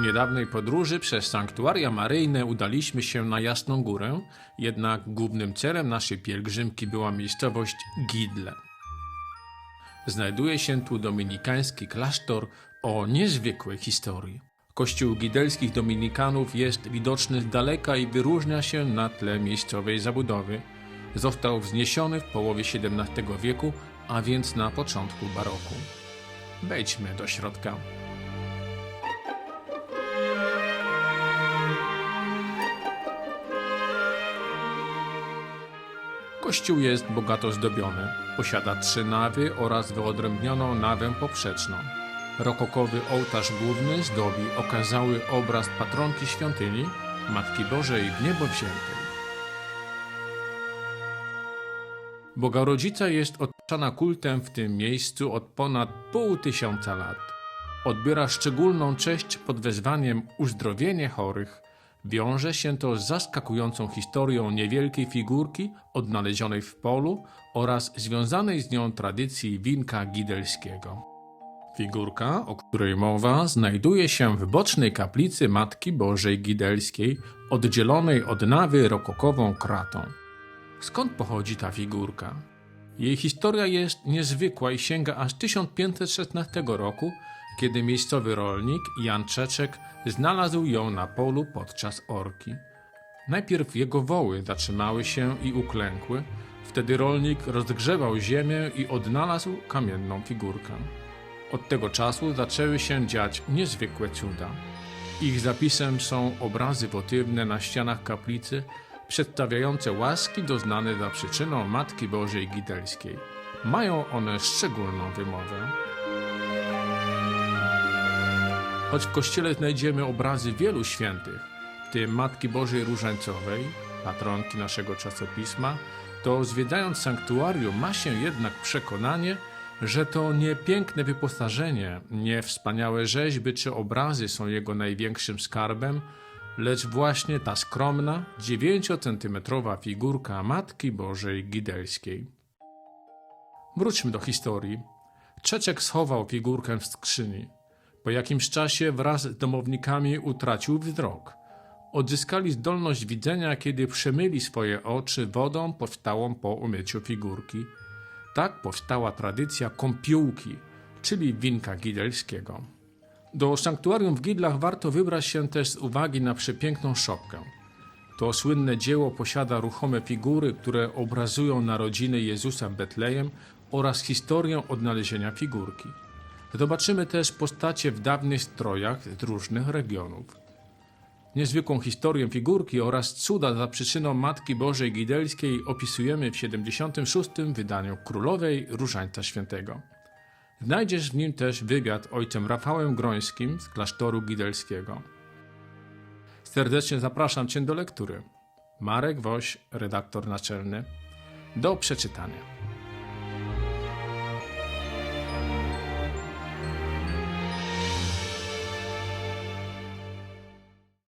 Niedawnej podróży przez sanktuaria maryjne udaliśmy się na Jasną Górę, jednak głównym celem naszej pielgrzymki była miejscowość Gidle. Znajduje się tu dominikański klasztor o niezwykłej historii. Kościół gidelskich dominikanów jest widoczny z daleka i wyróżnia się na tle miejscowej zabudowy. Został wzniesiony w połowie XVII wieku, a więc na początku baroku. Wejdźmy do środka. Kościół jest bogato zdobiony. Posiada trzy nawy oraz wyodrębnioną nawę poprzeczną. Rokokowy ołtarz główny zdobi okazały obraz patronki świątyni, Matki Bożej w niebo wziętej. Jest otaczana kultem w tym miejscu od ponad pół tysiąca lat. Odbiera szczególną cześć pod wezwaniem uzdrowienie chorych. Wiąże się to z zaskakującą historią niewielkiej figurki odnalezionej w polu oraz związanej z nią tradycji winka gidelskiego. Figurka, o której mowa, znajduje się w bocznej kaplicy Matki Bożej Gidelskiej, oddzielonej od nawy rokokową kratą. Skąd pochodzi ta figurka? Jej historia jest niezwykła i sięga aż 1516 roku, kiedy miejscowy rolnik Jan Czeczek znalazł ją na polu podczas orki. Najpierw jego woły zatrzymały się i uklękły, wtedy rolnik rozgrzewał ziemię i odnalazł kamienną figurkę. Od tego czasu zaczęły się dziać niezwykłe cuda. Ich zapisem są obrazy wotywne na ścianach kaplicy, przedstawiające łaski doznane za przyczyną Matki Bożej Gidelskiej. Mają one szczególną wymowę. Choć w kościele znajdziemy obrazy wielu świętych, w tym Matki Bożej Różańcowej, patronki naszego czasopisma, to zwiedzając sanktuarium ma się jednak przekonanie, że to nie piękne wyposażenie, nie wspaniałe rzeźby czy obrazy są jego największym skarbem, lecz właśnie ta skromna, 9-centymetrowa figurka Matki Bożej Gidelskiej. Wróćmy do historii. Czeczek schował figurkę w skrzyni. Po jakimś czasie wraz z domownikami utracił wzrok. Odzyskali zdolność widzenia, kiedy przemyli swoje oczy wodą powstałą po umyciu figurki. Tak powstała tradycja kąpiółki, czyli winka gidelskiego. Do sanktuarium w Gidlach warto wybrać się też z uwagi na przepiękną szopkę. To słynne dzieło posiada ruchome figury, które obrazują narodziny Jezusa w Betlejem oraz historię odnalezienia figurki. Zobaczymy też postacie w dawnych strojach z różnych regionów. Niezwykłą historię figurki oraz cuda za przyczyną Matki Bożej Gidelskiej opisujemy w 76. wydaniu Królowej Różańca Świętego. Znajdziesz w nim też wywiad ojcem Rafałem Grońskim z klasztoru gidelskiego. Serdecznie zapraszam Cię do lektury. Marek Woś, redaktor naczelny. Do przeczytania.